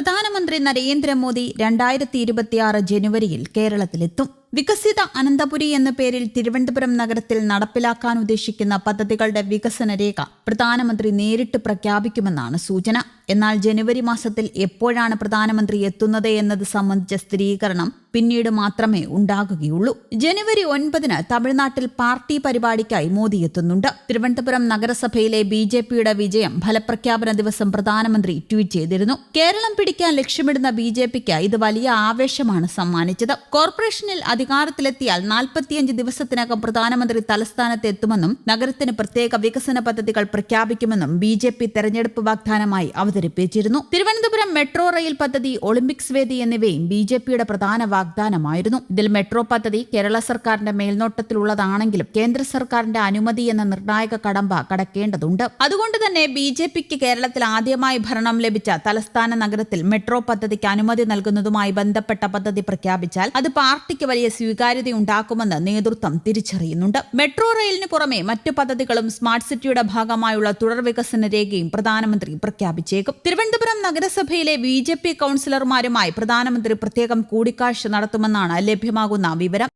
പ്രധാനമന്ത്രി നരേന്ദ്രമോദി രണ്ടായിരത്തി ഇരുപത്തിയാറ് ജനുവരിയിൽ കേരളത്തിലെത്തും. വികസിത അനന്തപുരി എന്ന പേരിൽ തിരുവനന്തപുരം നഗരത്തിൽ നടപ്പിലാക്കാൻ ഉദ്ദേശിക്കുന്ന പദ്ധതികളുടെ വികസന രേഖ പ്രധാനമന്ത്രി നേരിട്ട് പ്രഖ്യാപിക്കുമെന്നാണ് സൂചന. എന്നാൽ ജനുവരി മാസത്തിൽ എപ്പോഴാണ് പ്രധാനമന്ത്രി എത്തുന്നത് എന്നത് സംബന്ധിച്ച സ്ഥിരീകരണം പിന്നീട് മാത്രമേ ഉണ്ടാകുകയുള്ളൂ. ജനുവരി ഒൻപതിന് തമിഴ്നാട്ടിൽ പാർട്ടി പരിപാടിക്കായി മോദി എത്തുന്നുണ്ട്. തിരുവനന്തപുരം നഗരസഭയിലെ ബി ജെ പിയുടെ വിജയം ഫലപ്രഖ്യാപന ദിവസം പ്രധാനമന്ത്രി ട്വീറ്റ് ചെയ്തിരുന്നു. കേരളം പിടിക്കാൻ ലക്ഷ്യമിടുന്ന ബി ജെ പിക്ക് ഇത് വലിയ ആവേശമാണ് സമ്മാനിച്ചത്. കോർപ്പറേഷനിൽ അധികാരത്തിലെത്തിയാൽ നാൽപ്പത്തിയഞ്ച് ദിവസത്തിനകം പ്രധാനമന്ത്രി തലസ്ഥാനത്ത് എത്തുമെന്നും നഗരത്തിന് പ്രത്യേക വികസന പദ്ധതികൾ പ്രഖ്യാപിക്കുമെന്നും ബി ജെ പി തെരഞ്ഞെടുപ്പ് വാഗ്ദാനമായി അവതരിപ്പിച്ചിരുന്നു. തിരുവനന്തപുരം മെട്രോ റെയിൽ പദ്ധതി ഒളിമ്പിക്സ് വേദി എന്നിവയും ബി ജെ പിയുടെ പ്രധാന വാഗ്ദാനമായിരുന്നു. ഇതിൽ മെട്രോ പദ്ധതി കേരള സർക്കാരിന്റെ മേൽനോട്ടത്തിലുള്ളതാണെങ്കിലും കേന്ദ്ര സർക്കാരിന്റെ അനുമതി എന്ന നിർണായക കടമ്പ കടക്കേണ്ടതുണ്ട്. അതുകൊണ്ട് തന്നെ ബി ജെ പിക്ക് കേരളത്തിൽ ആദ്യമായി ഭരണം ലഭിച്ച തലസ്ഥാന നഗരത്തിൽ മെട്രോ പദ്ധതിക്ക് അനുമതി നൽകുന്നതുമായി ബന്ധപ്പെട്ട പദ്ധതി പ്രഖ്യാപിച്ചാൽ അത് പാർട്ടിക്ക് വലിയ സ്വീകാര്യതയുണ്ടാക്കുമെന്ന് നേതൃത്വം തിരിച്ചറിയുന്നുണ്ട്. മെട്രോ റെയിലിന് പുറമെ മറ്റു പദ്ധതികളും സ്മാർട്ട് സിറ്റിയുടെ ഭാഗമായുള്ള തുടർ വികസന രേഖയും പ്രധാനമന്ത്രി പ്രഖ്യാപിച്ചേക്കും. തിരുവനന്തപുരം നഗരസഭയിലെ ബി ജെ പി കൌൺസിലർമാരുമായി പ്രധാനമന്ത്രി പ്രത്യേകം കൂടിക്കാഴ്ച നടത്തുമെന്നാണ് ലഭ്യമാകുന്ന വിവരം.